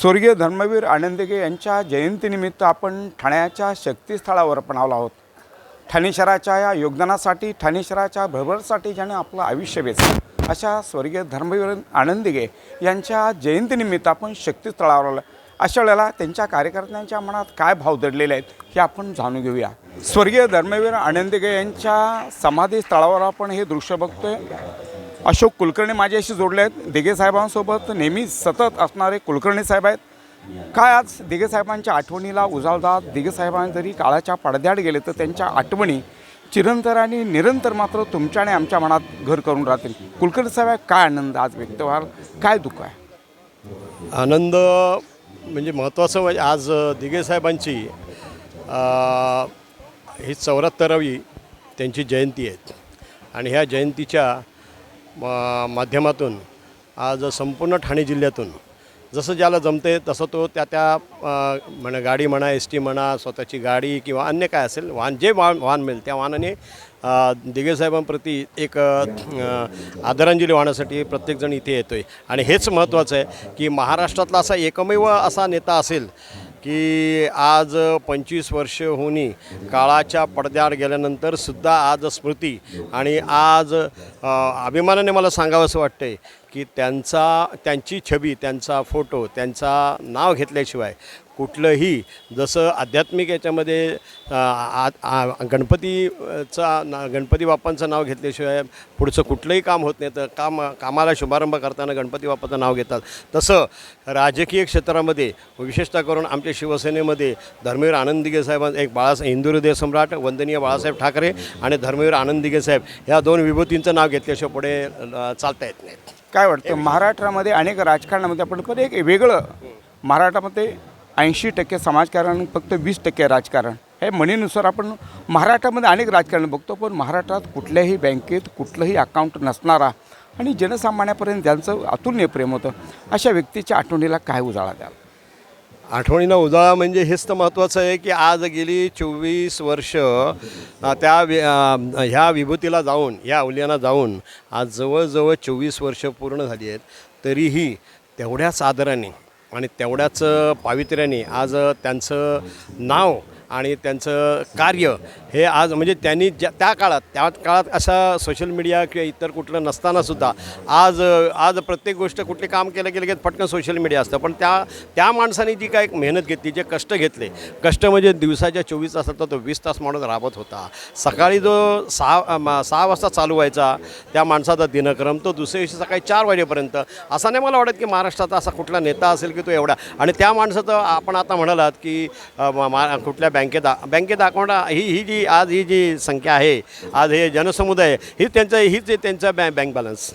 स्वर्गीय धर्मवीर आनंदगे यांच्या जयंतीनिमित्त आपण ठाण्याच्या शक्तीस्थळावर आपण आलो आहोत. ठाणे शहराच्या या योगदानासाठी ठाणे शहराच्या भरभरासाठी ज्याने आपलं आयुष्य वेचलं अशा स्वर्गीय धर्मवीर आनंदगे यांच्या जयंतीनिमित्त आपण शक्तीस्थळावर आलो. अशा वेळेला त्यांच्या कार्यकर्त्यांच्या मनात काय भाव दडलेले आहेत हे आपण जाणून घेऊया. स्वर्गीय धर्मवीर आनंदगे यांच्या समाधी स्थळावर आपण हे दृश्य बघतोय. अशोक कुलकर्णी माझ्याशी जोडले आहेत. दिघे साहेबांसोबत नेहमी सतत असणारे कुलकर्णी साहेब आहेत. काय आज दिघे साहेबांच्या आठवणीला उजाळतात दिघे साहेबांनी जरी काळाच्या पडद्याड गेले तर त्यांच्या आठवणी चिरंतर आणि निरंतर मात्र तुमच्या आणि आमच्या मनात घर करून राहतील. कुलकर्णी साहेब काय आनंद आज व्यक्त व्हाल? काय दुःख आहे? आनंद म्हणजे महत्त्वाचं म्हणजे आज दिघे साहेबांची ही चौऱ्याहत्तरावी त्यांची जयंती आहे. आणि ह्या जयंतीच्या माध्यमातून आज संपूर्ण ठाणे जिल्ह्यातून जसं ज्याला जमते तसं तो त्या त्या म्हणा गाडी म्हणा एस टी म्हणा स्वतःची गाडी किंवा अन्य काय असेल वाहन जे वाहन वाहन मिळेल त्या वाहनाने अ, साहेबांप्रती एक आदरांजली वाहण्यासाठी प्रत्येकजण इथे येतो आहे आणि हेच महत्त्वाचं आहे की महाराष्ट्रातला असा एकमेव असा नेता असेल की आज पंचवीस वर्ष होणी काळाच्या पडद्याआड गेल्यानंतर सुद्धा आज स्मृती आणि आज अभिमानाने मला सांगावंसं वाटतं आहे की त्यांचा त्यांची छबी त्यांचा फोटो त्यांचा नाव घेतल्याशिवाय कुठलंही जसं आध्यात्मिक याच्यामध्ये आ- गणपतीचा ना गणपती बाप्पांचं नाव घेतल्याशिवाय पुढचं कुठलंही काम होत नाही तर काम कामाला शुभारंभ करताना गणपती बाप्पाचं नाव घेतात. तसं राजकीय क्षेत्रामध्ये विशेषतः करून आमच्या शिवसेनेमध्ये धर्मवीर आनंदिगे साहेबां एक बाळासाहेब हिंदू हृदय सम्राट वंदनीय बाळासाहेब ठाकरे आणि धर्मवीर आनंदिगे साहेब ह्या दोन विभूतींचं नाव घेतल्याशिवाय पुढे चालता येत नाहीत काय वाटतं? महाराष्ट्रामध्ये अनेक राजकारणामध्ये आपण पण एक वेगळं महाराष्ट्रामध्ये ऐंशी टक्के समाजकारण फक्त वीस टक्के राजकारण. हे म्हणीनुसार आपण महाराष्ट्रामध्ये अनेक राजकारण बघतो पण महाराष्ट्रात कुठल्याही बँकेत कुठलंही अकाउंट नसणारा आणि जनसामान्यापर्यंत ज्यांचं अतुलनीय प्रेम होतं अशा व्यक्तीच्या आठवणीला काय उजाळा द्याल? आठवणीनं उजाळा म्हणजे हेच तर महत्त्वाचं आहे की आज गेली चोवीस वर्ष त्या वि- ह्या विभूतीला जाऊन या अवलियांना जाऊन आज जवळजवळ चोवीस वर्ष पूर्ण झाली आहेत. तरीही तेवढ्याच आदराने आणि तेवढ्याच पावित्र्याने आज त्यांचं नाव आणि त्यांचं कार्य हे आज म्हणजे त्यांनी ज्या त्या काळात त्या काळात असा सोशल मीडिया किंवा इतर कुठलं नसतानासुद्धा आज आज प्रत्येक गोष्ट कुठले काम केलं गेलं की पटकन सोशल मीडिया असतं. पण त्या त्या माणसाने जी काय मेहनत घेतली जे कष्ट घेतले कष्ट म्हणजे दिवसाच्या चोवीस तासात तो वीस तास माणूस राबत होता. सकाळी जो सहा सहा वाजता चालू व्हायचा त्या माणसाचा दिनक्रम तो दुसऱ्या दिवशी सकाळी चार वाजेपर्यंत. असा नाही मला वाटत की महाराष्ट्रात असा कुठला नेता असेल की तो एवढा. आणि त्या माणसाचं आपण आता म्हणालात की मा- कुठल्या बँकेत बँकेत अकाउंट ही ही जी आज ही जी संख्या आहे आज हे जनसमुदाय ही त्यांचं हीच आहे त्यांचा बँक बँक बॅलन्स.